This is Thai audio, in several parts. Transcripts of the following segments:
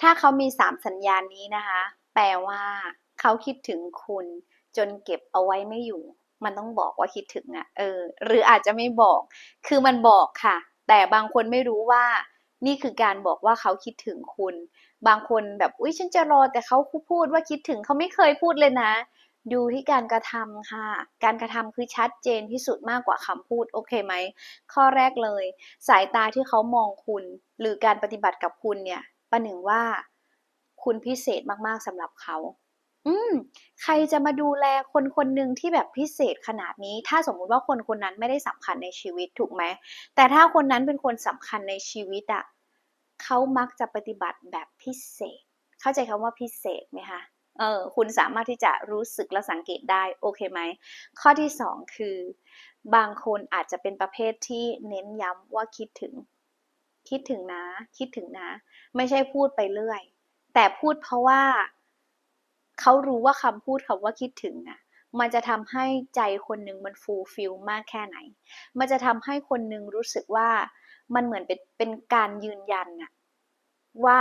ถ้าเขามีสามสัญญาณนี้นะคะ แปลว่าเขาคิดถึงคุณ จนเก็บเอาไว้ไม่อยู่ มันต้องบอกว่าคิดถึงอะ่ะ เออ หรืออาจจะไม่บอก คือมันบอกค่ะ แต่บางคนไม่รู้ว่า นี่คือการบอกว่าเขาคิดถึงคุณ บางคนแบบ อุ้ยฉันจะรอ แต่เขาพูดว่าคิดถึงเขาไม่เคยพูดเลยนะ ดูที่การกระทำค่ะ การกระทำคือชัดเจนที่สุดมากกว่าคำพูด โอเคไหม ข้อแรกเลย สายตาที่เขามองคุณ หรือการปฏิบัติกับคุณเนี่ย ประหนึ่งว่า คุณพิเศษมากๆสำหรับเขา อืม ใครจะมาดูแลคนคนหนึ่งที่แบบพิเศษขนาดนี้ ถ้าสมมุติว่าคนคนนั้นไม่ได้สำคัญในชีวิตถูกไหม แต่ถ้าคนนั้นเป็นคนสำคัญในชีวิตอะเขามักจะปฏิบัติแบบพิเศษ เข้าใจคำว่าพิเศษไหมคะเออคุณสามารถที่จะรู้สึกและสังเกตได้ โอเคไหม ข้อที่สองคือ บางคนอาจจะเป็นประเภทที่เน้นย้ำว่าคิดถึง คิดถึงนะ คิดถึงนะ ไม่ใช่พูดไปเรื่อย แต่พูดเพราะว่าเขารู้ว่าคำพูดคำว่าคิดถึงน่ะมันจะทำให้ใจคนหนึ่งมันฟูลฟิลมากแค่ไหน มันจะทำให้คนหนึ่งรู้สึกว่ามันเหมือนเป็นเป็นการยืนยันน่ะว่า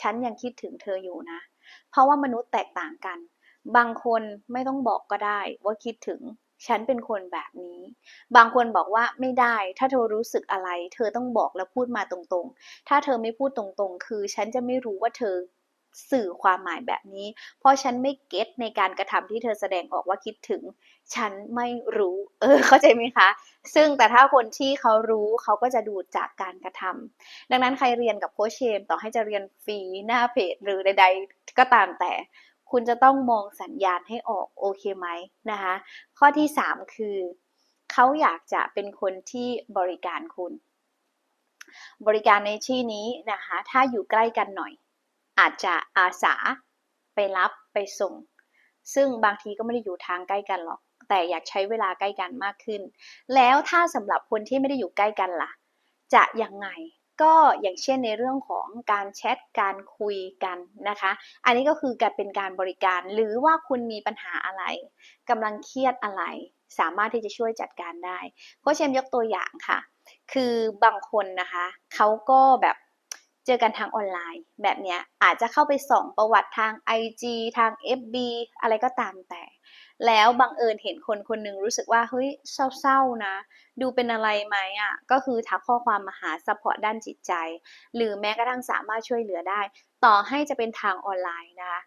ฉันยังคิดถึงเธออยู่นะ เพราะว่ามนุษย์แตกต่างกัน บางคนไม่ต้องบอกก็ได้ว่าคิดถึง ฉันเป็นคนแบบนี้ บางคนบอกว่าไม่ได้ ถ้าเธอรู้สึกอะไร เธอต้องบอกแล้วพูดมาตรงๆ ถ้าเธอไม่พูดตรงๆ คือฉันจะไม่รู้ว่าเธอสื่อความหมายแบบนี้ เพราะฉันไม่เก็ตในการกระทำที่เธอแสดงออกว่าคิดถึง ฉันไม่รู้ เออ เข้าใจไหมคะ ซึ่งแต่ถ้าคนที่เขารู้เขาก็จะดูจากการกระทำดังนั้นใครเรียนกับโค้ชเชม ต่อให้จะเรียนฟรีหน้าเพจหรือใด ๆ ก็ตามแต่ คุณจะต้องมองสัญญาณให้ออกโอเคไหมนะคะ ข้อที่ 3 คือ เขาอยากจะเป็นคนที่บริการคุณ บริการในที่นี้นะคะ ถ้าอยู่ใกล้กันหน่อย อาจจะอาสาไปรับไปส่ง ซึ่งบางทีก็ไม่ได้อยู่ทางใกล้กันหรอก แต่อยากใช้เวลาใกล้กันมากขึ้น แล้วถ้าสำหรับคนที่ไม่ได้อยู่ใกล้กันล่ะ จะยังไง ก็อย่างเช่นในเรื่องของการแชทการคุยกันนะคะ อันนี้ก็คือการเป็นการบริการหรือว่าคุณมีปัญหาอะไรกำลังเครียดอะไร สามารถที่จะช่วยจัดการได้โค้ชเชมยกตัวอย่างค่ะ คือบางคนนะคะเขาก็แบบ เจอกันทางออนไลน์ แบบเนี้ยอาจจะเข้าไปส่องประวัติทาง IG ทาง FB อะไรก็ตามแต่ แล้วบังเอิญเห็นคนคนหนึ่งรู้สึกว่าเฮ้ยเศร้าๆนะ ดูเป็นอะไรไหมอะก็คือทักข้อความมาหาซัพพอร์ตด้านจิตใจ หรือแม้กระทั่งสามารถช่วยเหลือได้ ต่อให้จะเป็นทางออนไลน์นะคะ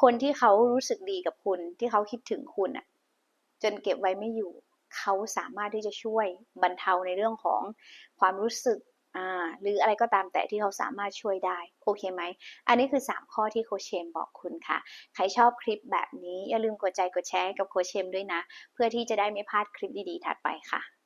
คนที่เขารู้สึกดีกับคุณที่เขาคิดถึงคุณอะจนเก็บไว้ไม่อยู่เขาสามารถที่จะช่วยบรรเทาในเรื่องของความรู้สึก หรืออะไรก็ตามแต่ที่เขาสามารถช่วยได้ โอเคไหม อันนี้คือ 3 ข้อที่โคเชมบอกคุณค่ะ ใครชอบคลิปแบบนี้ อย่าลืมกดใจกดแชร์กับโคเชมด้วยนะ เพื่อที่จะได้ไม่พลาดคลิปดีๆถัดไปค่ะ